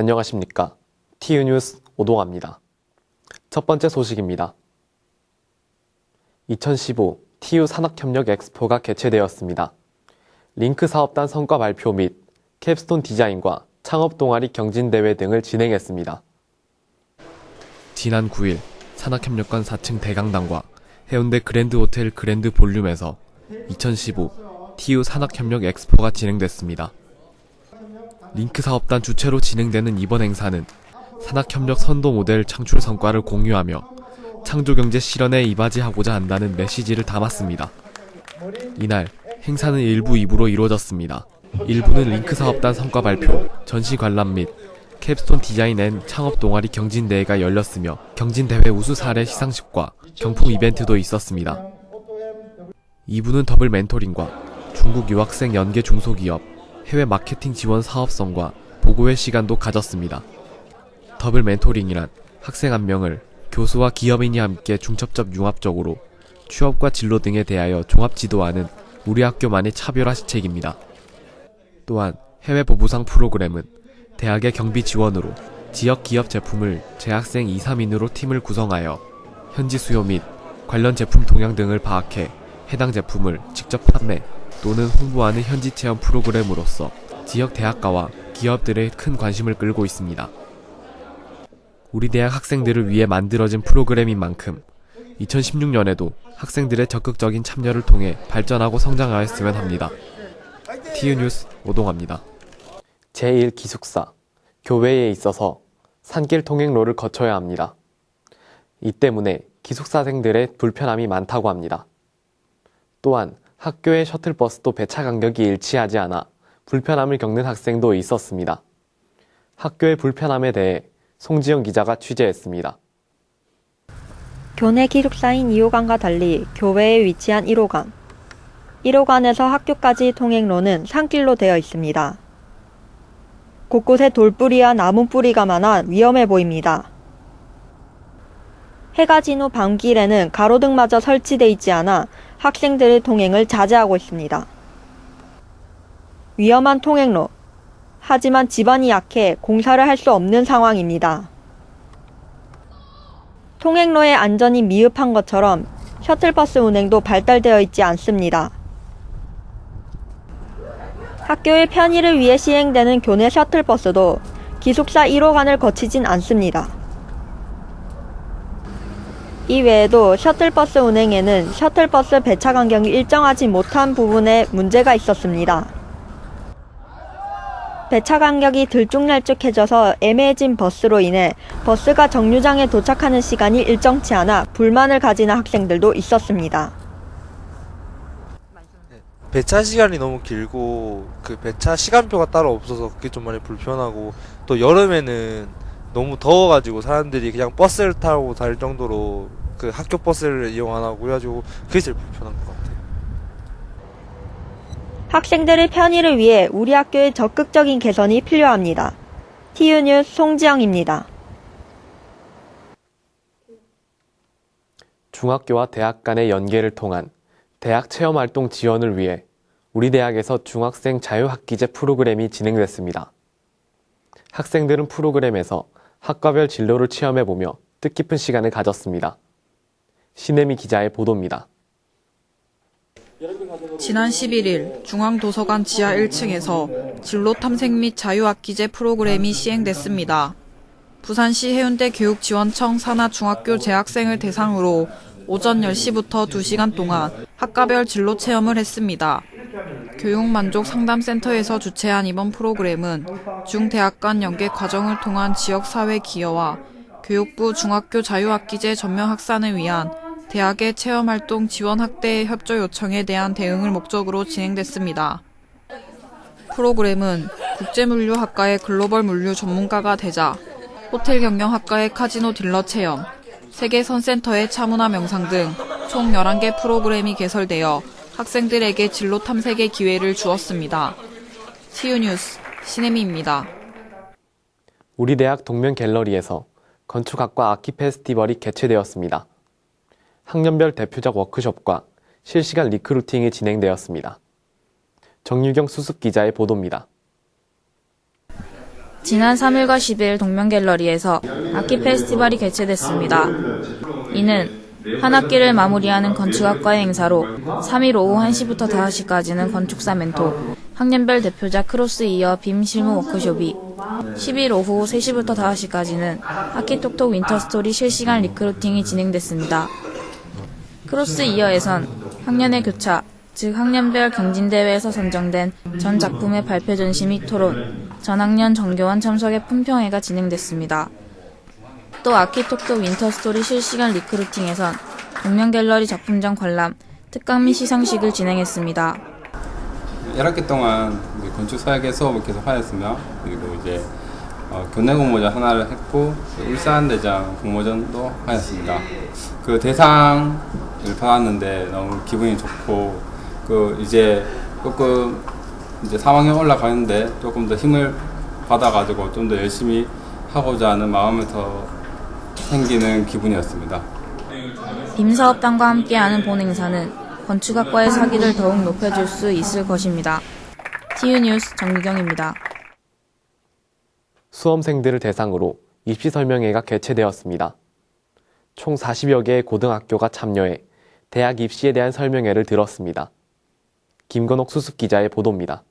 안녕하십니까. TU뉴스 오동아입니다. 첫 번째 소식입니다. 2015 TU 산학협력 엑스포가 개최되었습니다. 링크 사업단 성과 발표 및 캡스톤 디자인과 창업 동아리 경진대회 등을 진행했습니다. 지난 9일 산학협력관 4층 대강당과 해운대 그랜드 호텔 그랜드 볼륨에서 2015 TU 산학협력 엑스포가 진행됐습니다. 링크 사업단 주최로 진행되는 이번 행사는 산학협력 선도 모델 창출 성과를 공유하며 창조경제 실현에 이바지하고자 한다는 메시지를 담았습니다. 이날 행사는 1부 2부로 이루어졌습니다. 1부는 링크 사업단 성과 발표, 전시 관람 및 캡스톤 디자인 앤 창업 동아리 경진대회가 열렸으며 경진대회 우수 사례 시상식과 경품 이벤트도 있었습니다. 2부는 더블 멘토링과 중국 유학생 연계 중소기업, 해외 마케팅 지원 사업성과 보고회 시간도 가졌습니다. 더블 멘토링이란 학생 한 명을 교수와 기업인이 함께 중첩적 융합적으로 취업과 진로 등에 대하여 종합 지도하는 우리 학교만의 차별화 시책입니다. 또한 해외 보부상 프로그램은 대학의 경비 지원으로 지역 기업 제품을 재학생 2, 3인으로 팀을 구성하여 현지 수요 및 관련 제품 동향 등을 파악해 해당 제품을 직접 판매 또는 홍보하는 현지 체험 프로그램으로서 지역 대학가와 기업들의 큰 관심을 끌고 있습니다. 우리 대학 학생들을 위해 만들어진 프로그램인 만큼 2016년에도 학생들의 적극적인 참여를 통해 발전하고 성장하였으면 합니다. 티유뉴스 오동아입니다. 제1기숙사 교외에 있어서 산길 통행로를 거쳐야 합니다. 이 때문에 기숙사생들의 불편함이 많다고 합니다. 또한 학교의 셔틀버스도 배차 간격이 일치하지 않아 불편함을 겪는 학생도 있었습니다. 학교의 불편함에 대해 송지영 기자가 취재했습니다. 교내 기숙사인 2호관과 달리 교외에 위치한 1호관. 1호관에서 학교까지 통행로는 산길로 되어 있습니다. 곳곳에 돌뿌리와 나무뿌리가 많아 위험해 보입니다. 해가 진 후 밤길에는 가로등마저 설치돼 있지 않아 학생들의 통행을 자제하고 있습니다. 위험한 통행로. 하지만 집안이 약해 공사를 할 수 없는 상황입니다. 통행로의 안전이 미흡한 것처럼 셔틀버스 운행도 발달되어 있지 않습니다. 학교의 편의를 위해 시행되는 교내 셔틀버스도 기숙사 1호관을 거치진 않습니다. 이 외에도 셔틀버스 운행에는 셔틀버스 배차 간격이 일정하지 못한 부분에 문제가 있었습니다. 배차 간격이 들쭉날쭉해져서 애매해진 버스로 인해 버스가 정류장에 도착하는 시간이 일정치 않아 불만을 가지는 학생들도 있었습니다. 배차 시간이 너무 길고 그 배차 시간표가 따로 없어서 그게 좀 많이 불편하고 또 여름에는 너무 더워가지고 사람들이 그냥 버스를 타고 다닐 정도로 그 학교 버스를 이용 안 하고 그래가지고 그게 제일 불편한 것 같아요. 학생들의 편의를 위해 우리 학교의 적극적인 개선이 필요합니다. TU뉴스 송지영입니다. 중학교와 대학 간의 연계를 통한 대학 체험 활동 지원을 위해 우리 대학에서 중학생 자유학기제 프로그램이 진행됐습니다. 학생들은 프로그램에서 학과별 진로를 체험해보며 뜻깊은 시간을 가졌습니다. 신혜미 기자의 보도입니다. 지난 11일 중앙도서관 지하 1층에서 진로 탐색 및 자유학기제 프로그램이 시행됐습니다. 부산시 해운대 교육지원청 산하중학교 재학생을 대상으로 오전 10시부터 2시간 동안 학과별 진로 체험을 했습니다. 교육만족 상담센터에서 주최한 이번 프로그램은 중대학 간 연계 과정을 통한 지역사회 기여와 교육부 중학교 자유학기제 전면 확산을 위한 대학의 체험활동 지원 확대 협조 요청에 대한 대응을 목적으로 진행됐습니다. 프로그램은 국제물류학과의 글로벌 물류 전문가가 되자 호텔 경영학과의 카지노 딜러 체험, 세계 선센터의 차문화 명상 등 총 11개 프로그램이 개설되어 학생들에게 진로 탐색의 기회를 주었습니다. 티유뉴스 신혜미입니다. 우리 대학 동면 갤러리에서 건축학과 아키 페스티벌이 개최되었습니다. 학년별 대표작 워크숍과 실시간 리크루팅이 진행되었습니다. 정유경 수습 기자의 보도입니다. 지난 3일과 10일 동명갤러리에서 악기 페스티벌이 개최됐습니다. 이는 한 학기를 마무리하는 건축학과의 행사로 3일 오후 1시부터 5시까지는 건축사 멘토, 학년별 대표작 크로스 이어 빔 실무 워크숍이 10일 오후 3시부터 5시까지는 아키톡톡 윈터스토리 실시간 리크루팅이 진행됐습니다. 크로스 이어에선 학년의 교차, 즉 학년별 경진대회에서 선정된 전 작품의 발표 전시 및 토론, 전학년 정교원 참석의 품평회가 진행됐습니다. 또 아키톡톡 윈터스토리 실시간 리크루팅에선 동명갤러리 작품전 관람, 특강 및 시상식을 진행했습니다. 1학기 동안 건축사학의 수업을 계속 하였으며 그리고 이제 어, 교내 공모전 하나를 했고 울산대장 공모전도 하였습니다. 그 대상을 받았는데 너무 기분이 좋고 그 이제 조금 이제 3학년 올라가는데 조금 더 힘을 받아가지고 좀 더 열심히 하고자 하는 마음이 더 생기는 기분이었습니다. 빔 사업단과 함께하는 본 행사는 건축학과의 사기를 더욱 높여줄 수 있을 것입니다. TU 뉴스 정미경입니다. 수험생들을 대상으로 입시 설명회가 개최되었습니다. 총 40여 개의 고등학교가 참여해 대학 입시에 대한 설명회를 들었습니다. 김건옥 수습 기자의 보도입니다.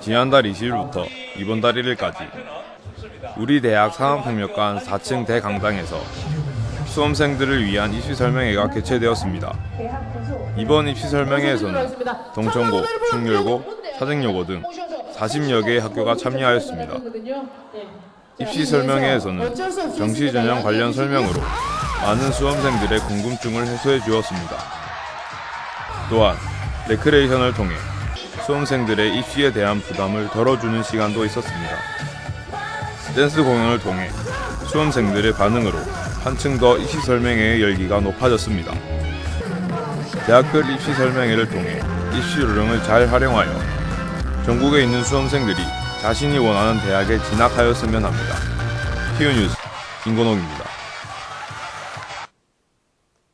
지난달 20일부터 이번 달 1일까지 우리 대학 산업협력관 4층 대강당에서 수험생들을 위한 입시 설명회가 개최되었습니다. 이번 입시 설명회에서는 동천고, 충렬고, 사정여고 등 40여 개의 학교가 참여하였습니다. 입시 설명회에서는 정시 전형 관련 설명으로 많은 수험생들의 궁금증을 해소해 주었습니다. 또한 레크레이션을 통해 수험생들의 입시에 대한 부담을 덜어주는 시간도 있었습니다. 댄스 공연을 통해 수험생들의 반응으로 한층 더 입시 설명회의 열기가 높아졌습니다. 대학별 입시 설명회를 통해 입시 요령을 잘 활용하여 전국에 있는 수험생들이 자신이 원하는 대학에 진학하였으면 합니다. 티유뉴스 김건옥입니다.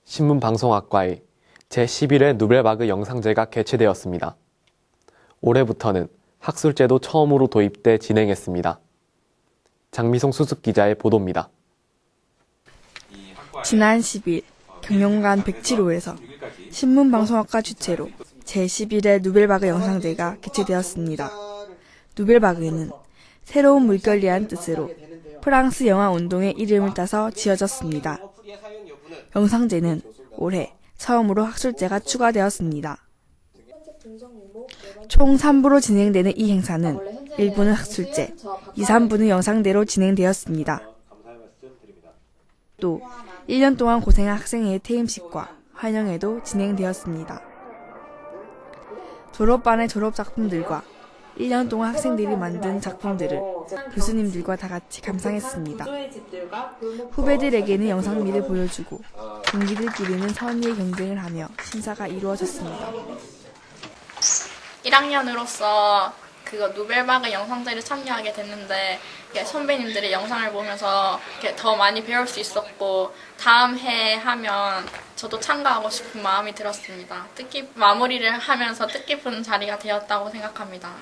신문방송학과의 제11회 누벨바그 영상제가 개최되었습니다. 올해부터는 학술제도 처음으로 도입돼 진행했습니다. 장미송 수습 기자의 보도입니다. 지난 10일 경영관 107호에서 신문방송학과 주최로 제11회 누벨바그 영상제가 개최되었습니다. 누벨바그는 새로운 물결이란 뜻으로 프랑스 영화 운동의 이름을 따서 지어졌습니다. 영상제는 올해 처음으로 학술제가 추가되었습니다. 총 3부로 진행되는 이 행사는 1부는 학술제, 2, 3부는 영상대로 진행되었습니다. 또 1년 동안 고생한 학생의 퇴임식과 환영회도 진행되었습니다. 졸업반의 졸업 작품들과 1년 동안 학생들이 만든 작품들을 교수님들과 다 같이 감상했습니다. 후배들에게는 영상미를 보여주고 동기들끼리는 선의의 경쟁을 하며 심사가 이루어졌습니다. 1학년으로서 그거 누벨바그 영상제를 참여하게 됐는데 선배님들의 영상을 보면서 이렇게 더 많이 배울 수 있었고 다음 해 하면 저도 참가하고 싶은 마음이 들었습니다. 뜻깊 마무리를 하면서 뜻깊은 자리가 되었다고 생각합니다.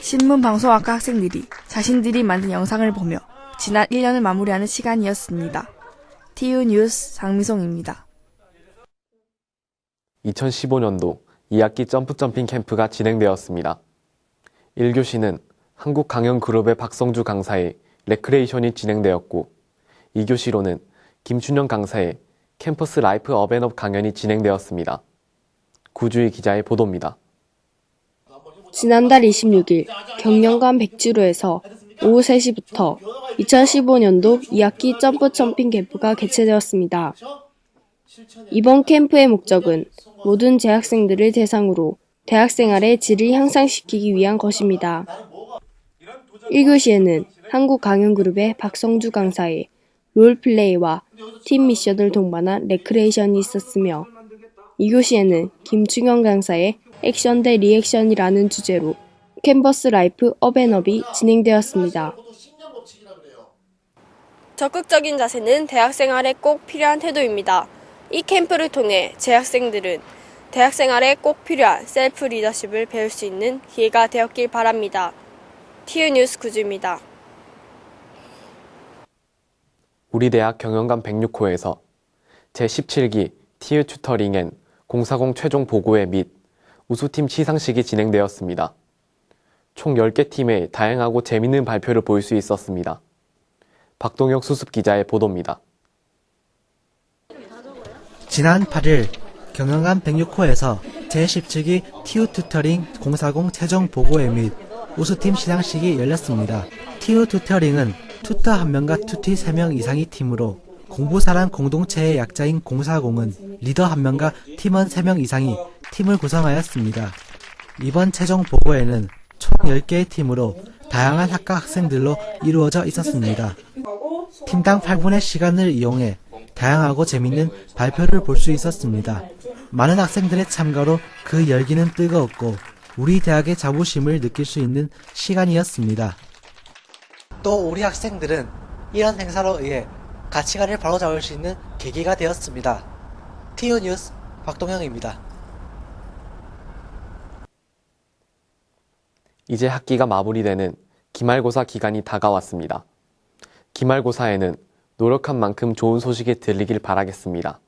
신문 방송학과 학생들이 자신들이 만든 영상을 보며 지난 1년을 마무리하는 시간이었습니다. TU 뉴스 장미송입니다. 2015년도 2학기 점프 점핑 캠프가 진행되었습니다. 1교시는 한국강연그룹의 박성주 강사의 레크레이션이 진행되었고 2교시로는 김춘영 강사의 캠퍼스 라이프 업앤업 강연이 진행되었습니다. 구주희 기자의 보도입니다. 지난달 26일 경영관 백지로에서 오후 3시부터 2015년도 2학기 점프 점핑 캠프가 개최되었습니다. 이번 캠프의 목적은 모든 재학생들을 대상으로 대학생활의 질을 향상시키기 위한 것입니다. 1교시에는 한국 강연그룹의 박성주 강사의 롤플레이와 팀 미션을 동반한 레크레이션이 있었으며 2교시에는 김충현 강사의 액션 대 리액션이라는 주제로 캔버스 라이프 업앤업이 진행되었습니다. 적극적인 자세는 대학생활에 꼭 필요한 태도입니다. 이 캠프를 통해 재학생들은 대학 생활에 꼭 필요한 셀프 리더십을 배울 수 있는 기회가 되었길 바랍니다. 티유 뉴스 구주입니다. 우리 대학 경영관 106호에서 제17기 티유 튜터링 앤 040 최종 보고회 및 우수팀 시상식이 진행되었습니다. 총 10개 팀의 다양하고 재밌는 발표를 볼 수 있었습니다. 박동혁 수습 기자의 보도입니다. 지난 8일 경영관 106호에서 제17기 TU 튜터링 040 최종 보고회 및 우수팀 시상식이 열렸습니다. TU 튜터링은 투터 1명과 투티 3명 이상의 팀으로 공부사란 공동체의 약자인 040은 리더 1명과 팀원 3명 이상이 팀을 구성하였습니다. 이번 최종 보고회는 총 10개의 팀으로 다양한 학과 학생들로 이루어져 있었습니다. 팀당 8분의 시간을 이용해 다양하고 재밌는 발표를 볼 수 있었습니다. 많은 학생들의 참가로 그 열기는 뜨거웠고 우리 대학의 자부심을 느낄 수 있는 시간이었습니다. 또 우리 학생들은 이런 행사로 의해 가치관을 바로잡을 수 있는 계기가 되었습니다. TU 뉴스 박동영입니다. 이제 학기가 마무리되는 기말고사 기간이 다가왔습니다. 기말고사에는 노력한 만큼 좋은 소식이 들리길 바라겠습니다.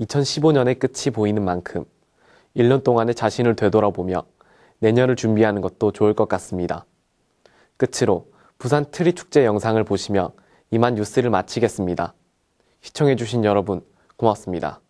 2015년의 끝이 보이는 만큼 1년 동안의 자신을 되돌아보며 내년을 준비하는 것도 좋을 것 같습니다. 끝으로 부산 트리 축제 영상을 보시며 이만 뉴스를 마치겠습니다. 시청해주신 여러분 고맙습니다.